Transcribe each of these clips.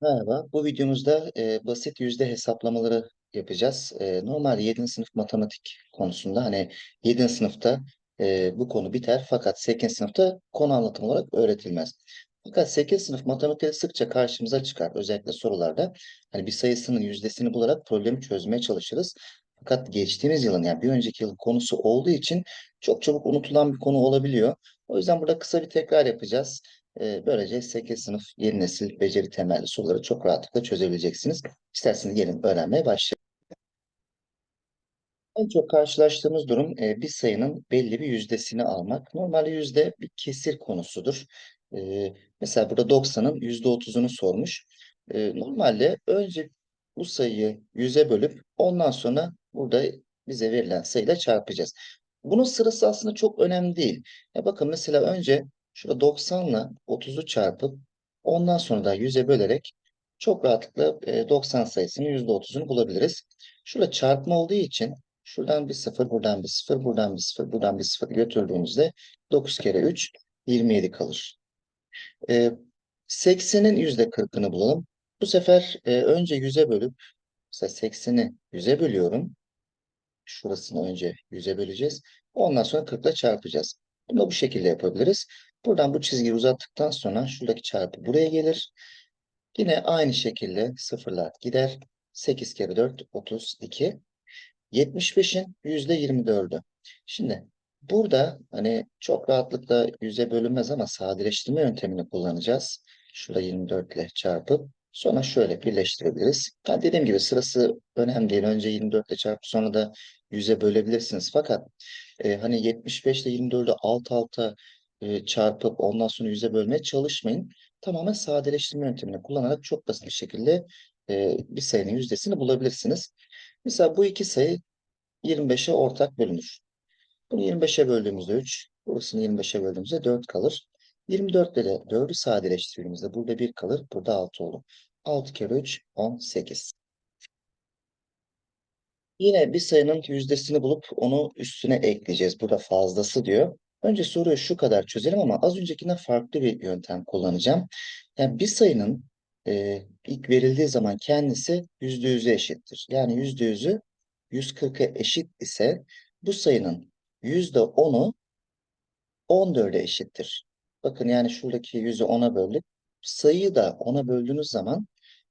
Merhaba, bu videomuzda e, basit yüzde hesaplamaları yapacağız. E, normal 7. sınıf matematik konusunda hani 7. sınıfta e, bu konu biter fakat 8. sınıfta konu anlatım olarak öğretilmez. Fakat 8. sınıf matematikte sıkça karşımıza çıkar özellikle sorularda. Hani bir sayısının yüzdesini bularak problemi çözmeye çalışırız. Fakat geçtiğimiz yılın yani bir önceki yılın konusu olduğu için çok çabuk unutulan bir konu olabiliyor. O yüzden burada kısa bir tekrar yapacağız. Böylece 8 sınıf yeni nesil beceri temelli soruları çok rahatlıkla çözebileceksiniz. İsterseniz gelin öğrenmeye başlayalım. En çok karşılaştığımız durum bir sayının belli bir yüzdesini almak. Normalde yüzde bir kesir konusudur. Mesela burada 90'ın %30'unu sormuş. Normalde önce bu sayıyı 100'e bölüp ondan sonra burada bize verilen sayıyla çarpacağız. Bunun sırası aslında çok önemli değil. Ya bakın mesela önce şurada 90 ile 30'u çarpıp ondan sonra da 100'e bölerek çok rahatlıkla e, 90 sayısının %30'unu bulabiliriz. Şurada çarpma olduğu için Şuradan bir sıfır, buradan bir sıfır, buradan bir sıfır, buradan bir sıfır götürdüğümüzde 9 kere 3, 27 kalır. Ee, 80'in yüzde 40'ını bulalım. Bu sefer e, önce 100'e bölüp, mesela 80'i 100'e bölüyorum. Şurasını önce 100'e böleceğiz. Ondan sonra 40 ile çarpacağız. Bunu bu şekilde yapabiliriz. Buradan bu çizgiyi uzattıktan sonra şuradaki çarpı buraya gelir. Yine aynı şekilde sıfırlar gider. 8 kere 4, 32. 75'in %24'ü. Şimdi burada hani çok rahatlıkla yüze bölünmez ama sadeleştirme yöntemini kullanacağız. Şurada 24 ile çarpıp sonra şöyle birleştirebiliriz. Yani dediğim gibi sırası önemli değil. Önce 24 ile çarpıp sonra da yüze bölebilirsiniz. Fakat e, hani 75 ile 24'ü alt alta e, çarpıp ondan sonra yüze bölmeye çalışmayın. Tamamen sadeleştirme yöntemini kullanarak çok basit bir şekilde e, bir sayının yüzdesini bulabilirsiniz. Mesela bu iki sayı 25'e ortak bölünür. Bunu 25'e böldüğümüzde 3, burasını 25'e böldüğümüzde 4 kalır. 24 ile de 4'ü sadeleştirdiğimizde burada 1 kalır, burada 6 olur. 6 kere 3, 18. Yine bir sayının yüzdesini bulup onu üstüne ekleyeceğiz. Burada fazlası diyor. Önce soruyu şu kadar çözelim ama az öncekinden farklı bir yöntem kullanacağım. Yani bir sayının e, ilk verildiği zaman kendisi %100'e eşittir. Yani %100'ü 140'a eşit ise bu sayının %10'u 14'e eşittir. Bakın yani şuradaki 100'ü 10'a böldük. Sayıyı da 10'a böldüğünüz zaman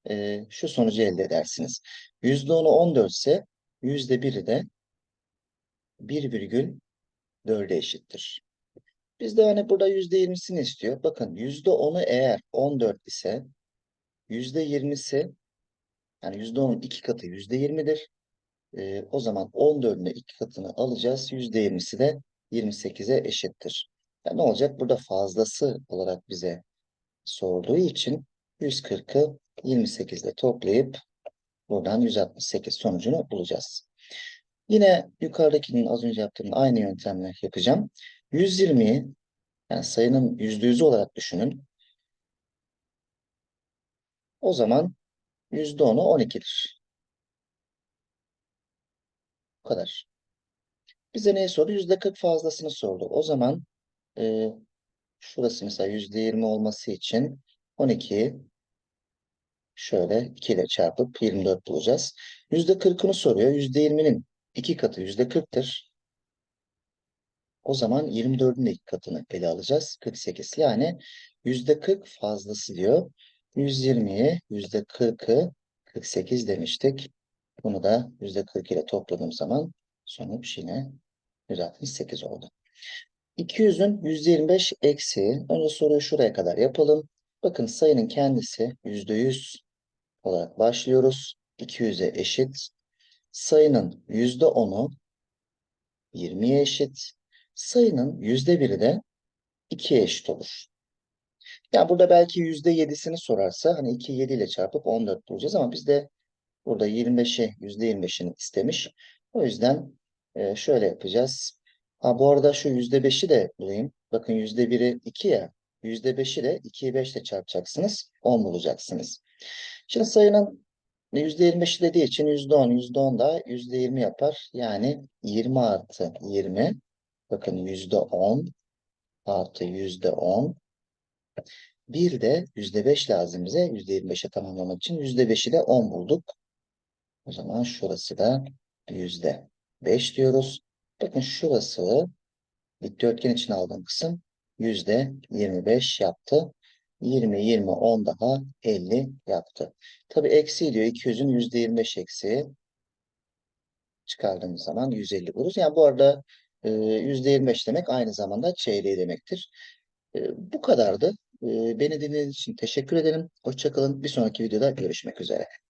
e, şu sonucu elde edersiniz. %10'u 14 ise %1'i de 1,4'e eşittir. Biz de hani burada %20'sini istiyor. Bakın %10'u eğer 14 ise %20'si yani %10'un iki katı %20'dir. Ee, o zaman 14'ün iki katını alacağız. %20'si de 28'e eşittir. Yani ne olacak? Burada fazlası olarak bize sorduğu için 140'ı 28 ile toplayıp buradan 168 sonucunu bulacağız. Yine yukarıdakinin az önce yaptığım aynı yöntemle yapacağım. 120'yi yani sayının %100'ü olarak düşünün. O zaman %10'u 12'dir. Bu kadar. Bize neyi sordu? %40 fazlasını sordu. O zaman e, şurası mesela %20 olması için 12'yi şöyle 2 ile çarpıp 24 bulacağız. %40'ını soruyor. %20'nin 2 katı %40'tır. O zaman 24'ün de 2 katını ele alacağız. 48. Yani %40 fazlası diyor. 120'ye %40'ı 48 demiştik. Bunu da %40 ile topladığım zaman sonuç yine 168 oldu. 200'ün %25 eksiği. Önce soruyu şuraya kadar yapalım. Bakın sayının kendisi %100 olarak başlıyoruz. 200'e eşit. Sayının %10'u 20'ye eşit. Sayının %1'i de 2'ye eşit olur. Yani burada belki %7'sini sorarsa hani 2'yi 7 ile çarpıp 14 bulacağız ama biz de burada 25'i %25'ini istemiş. O yüzden e, şöyle yapacağız. Ha, bu arada şu %5'i de bulayım. Bakın %1'i 2 ya. %5'i de 2'yi 5 ile çarpacaksınız. 10 bulacaksınız. Şimdi sayının %25'i dediği için %10, %10 da %20 yapar. Yani 20 artı 20. Bakın %10 artı %10 Bir de %5 lazım bize. %25'e tamamlamak için. %5'i de 10 bulduk. O zaman şurası da %5 diyoruz. Bakın şurası dikdörtgen için aldığım kısım %25 yaptı. 20, 20, 10 daha 50 yaptı. Tabii eksi diyor. 200'ün %25 eksiği çıkardığımız zaman 150 buluruz. Yani bu arada e, %25 demek aynı zamanda çeyreği demektir. E, bu kadardı. E, beni dinlediğiniz için teşekkür ederim. Hoşça kalın. Bir sonraki videoda görüşmek üzere.